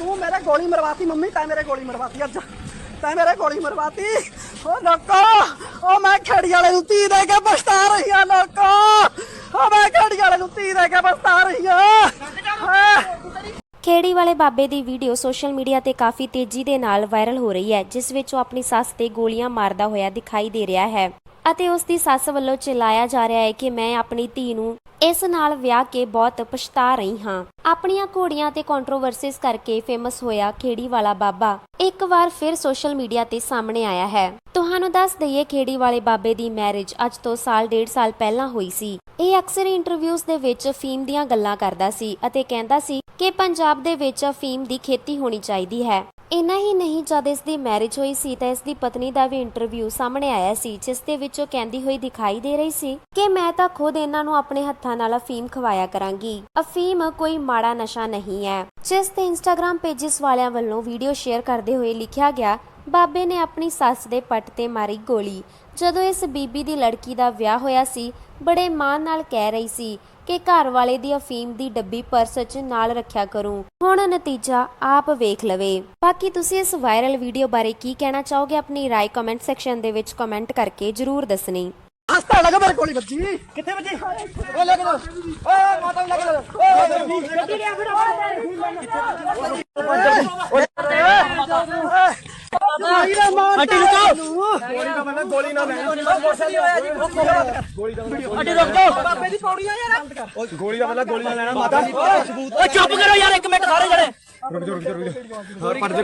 ਤੂੰ ਮੇਰੇ ਗੋਲੀ ਮਰਵਾਤੀ, ਮੰਮੀ, ਤੈਂ ਮੇਰੇ ਗੋਲੀ ਮਰਵਾਤੀ ਅੱਜ। ਤੈਂ ਮੇਰੇ ਗੋਲੀ ਮਰਵਾਤੀ। ਓ ਲੋਕੋ, ਓ ਮੈਂ ਖੇੜੀ ਵਾਲੇ ਨੂੰ ਤੀ ਦੇ ਕੇ ਪਛਤਾ ਰਹੀ ਆ, ਲੋਕੋ। ਓ ਮੈਂ ਖੇੜੀ ਵਾਲੇ ਨੂੰ ਤੀ ਦੇ ਕੇ ਪਛਤਾ ਰਹੀ ਆ। ਖੇੜੀ ਵਾਲੇ ਬਾਬੇ ਦੀ ਵੀਡੀਓ ਸੋਸ਼ਲ ਮੀਡੀਆ ਤੇ ਕਾਫੀ ਤੇਜ਼ੀ ਦੇ ਨਾਲ ਵਾਇਰਲ ਹੋ ਰਹੀ ਹੈ, ਜਿਸ ਵਿੱਚ ਉਹ ਆਪਣੀ ਸੱਸ ਤੇ ਗੋਲੀਆਂ ਮਾਰਦਾ ਹੋਇਆ ਦਿਖਾਈ ਦੇ ਰਿਹਾ ਹੈ। ਅਤੇ ਉਸ ਦੀ ਸੱਸ ਵੱਲੋਂ ਚਲਾਇਆ ਜਾ ਰਿਹਾ ਹੈ ਕਿ ਮੈਂ ਆਪਣੀ ਧੀ ਨੂੰ ਇਸ ਨਾਲ ਵਿਆਹ ਕੇ ਬਹੁਤ ਪਛਤਾ ਰਹੀ ਹਾਂ। ਆਪਣੀਆਂ ਘੋੜੀਆਂ ਤੇ ਕੰਟਰੋਵਰਸੀਜ਼ ਕਰਕੇ ਫੇਮਸ ਹੋਇਆ ਖੇੜੀ ਵਾਲਾ ਬਾਬਾ ਇੱਕ ਵਾਰ ਫਿਰ ਸੋਸ਼ਲ ਮੀਡੀਆ ਤੇ ਸਾਹਮਣੇ ਆਇਆ ਹੈ। ਤੁਹਾਨੂੰ ਦੱਸ ਦਈਏ ਖੇੜੀ ਵਾਲੇ ਬਾਬੇ ਦੀ ਮੈਰਿਜ ਅੱਜ ਤੋਂ ਸਾਲ ਡੇਢ ਸਾਲ ਪਹਿਲਾਂ ਹੋਈ ਸੀ। ਇਹ ਅਕਸਰ ਇੰਟਰਵਿਊਜ਼ ਦੇ ਵਿੱਚ ਫੀਮ ਦੀਆਂ ਗੱਲਾਂ ਕਰਦਾ ਸੀ ਅਤੇ ਕਹਿੰਦਾ ਸੀ ਕਿ ਪੰਜਾਬ ਦੇ ਵਿੱਚ ਫੀਮ ਦੀ ਖੇਤੀ ਹੋਣੀ ਚਾਹੀਦੀ ਹੈ। ਇੰਨਾ ਹੀ ਨਹੀਂ, ਜਦ ਇਸ ਦੀ ਮੈਰਿਜ ਹੋਈ ਸੀ ਤਾਂ ਇਸ ਦੀ ਪਤਨੀ ਦਾ ਵੀ ਇੰਟਰਵਿਊ ਸਾਹਮਣੇ ਆਇਆ ਸੀ, ਜਿਸ ਦੇ ਵਿੱਚ ਉਹ ਕਹਿੰਦੀ ਹੋਈ ਦਿਖਾਈ ਦੇ ਰਹੀ ਸੀ ਕਿ ਮੈਂ ਤਾਂ ਖੁਦ ਇਹਨਾਂ ਨੂੰ ਆਪਣੇ ਹੱਥਾਂ ਨਾਲ ਅਫੀਮ ਖਵਾਇਆ ਕਰਾਂਗੀ। ਅਫੀਮ ਕੋਈ ਮਾੜਾ ਨਸ਼ਾ ਨਹੀਂ ਹੈ। ਜਿਸ ਤੇ ਇੰਸਟਾਗ੍ਰam ਪੇजेस ਵਾਲਿਆਂ ਵੱਲੋਂ ਵੀਡੀਓ ਸ਼ੇਅਰ ਕਰਦੇ ਹੋਏ ਲਿਖਿਆ ਗਿਆ ਬਾਬੇ ਨੇ ਆਪਣੀ ਸੱਸ ਦੇ ਪੱਟ ਤੇ ਮਾਰੀ ਗੋਲੀ। ਜਦੋਂ ਇਸ ਬੀਬੀ ਦੀ ਲੜਕੀ ਦਾ ਵਿਆਹ ਹੋਇਆ ਸੀ ਬੜੇ ਮਾਣ ਨਾਲ ਕਹਿ ਰਹੀ ਸੀ ਕਿ ਘਰ ਵਾਲੇ ਦੀ ਅਫੀਮ ਦੀ ਡੱਬੀ ਪਰਸ 'ਚ ਨਾਲ ਰੱਖਿਆ ਕਰੂੰ। ਹੁਣ ਨਤੀਜਾ ਆਪ ਵੇਖ ਲਵੇ। ਬਾਕੀ ਤੁਸੀਂ ਇਸ ਵਾਇਰਲ ਵੀਡੀਓ ਬਾਰੇ ਕੀ ਕਹਿਣਾ ਚਾਹੋਗੇ ਆਪਣੀ ਰਾਏ ਕਮੈਂਟ ਸੈਕਸ਼ਨ ਦੇ ਵਿੱਚ ਕਮੈਂਟ ਕਰਕੇ ਜਰੂਰ ਦੱਸਣੀ। ਹਸਤਾ ਲਗਾ ਮੇਰੇ ਗੋਲੀ ਵੱਜੀ ਕਿੱਥੇ ਵੱਜੀ ਓ ਲੈ ਕੇ ਜਾ। ਓ ਮਾਤਾ ਨੂੰ ਲੈ ਕੇ ਜਾ। ਓ ਗੱਡੀ ਲਿਆ ਫਿਰ ਹਟੀ ਰੁਕੋ। ਗੋਲੀ ਦਾ ਬੰਦਾ ਗੋਲੀ ਨਾ ਲੈ ਹਟੀ ਰੁਕ। ਜਾਓ ਬਾਬੇ ਦੀ ਪੌੜੀਆਂ ਯਾਰ। ਗੋਲੀ ਦਾ ਮਤਲਬ ਗੋਲੀ ਨਾਲ ਲੈਣਾ। ਮਾਤਾ। ਓ ਚੁੱਪ ਕਰੋ ਯਾਰ ਇੱਕ ਮਿੰਟ ਸਾਰੇ ਜਣੇ। ਰੁਕ ਜਾ ਰੁਕ ਜਾ ਰੁਕ ਜਾ ਹਾਂ ਪਰਦੇ